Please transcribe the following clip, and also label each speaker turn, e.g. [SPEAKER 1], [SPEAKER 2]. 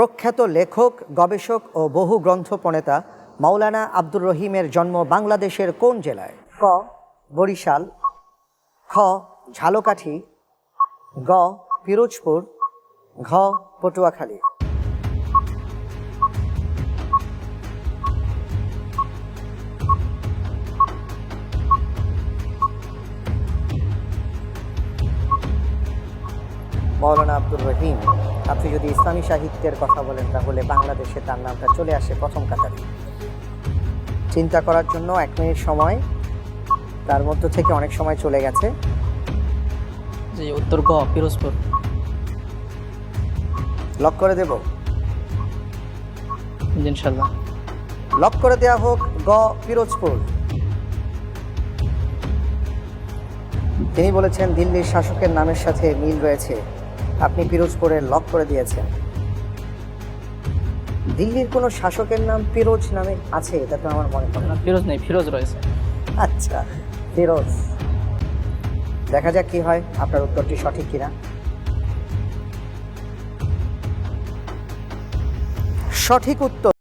[SPEAKER 1] প্রখ্যাত লেখক, গবেষক ও বহু গ্রন্থ প্রণেতা মাওলানা আব্দুর রহিমের জন্ম বাংলাদেশের কোন জেলায়? ক, বরিশাল, খ, ঝালকাঠি, গ, পিরোজপুর, ঘ, পটুয়াখালী। মৌলানা আব্দুর রহিম। আপনি যদি ইসলামী সাহিত্যের কথা বলেন তাহলে বাংলাদেশে তার নামটা চলে আসে প্রথম কাতারে। চিন্তা করার জন্য এক মিনিট সময় তার মধ্য থেকে অনেক সময় চলে গেছে।
[SPEAKER 2] জি উত্তর গ পিরোজপুর।
[SPEAKER 1] লক করে দেব?
[SPEAKER 2] ইনশাল্লাহ
[SPEAKER 1] লক করে দেওয়া হোক গ পিরোজপুর। তিনি বলেছেন দিল্লির শাসকের নামের সাথে মিল রয়েছে। আপনি পিরোজপুরে লক করে দিয়েছেন। দিল্লির কোনো শাসকের নাম ফিরোজ নামে আছে এটা তো আমার মনে পড়ে না।
[SPEAKER 2] না, ফিরোজ নেই ফিরোজ রয়েছে।
[SPEAKER 1] আচ্ছা ফিরোজ। দেখা যাক কি হয় আপনার উত্তরটি সঠিক কিনা। সঠিক উত্তর।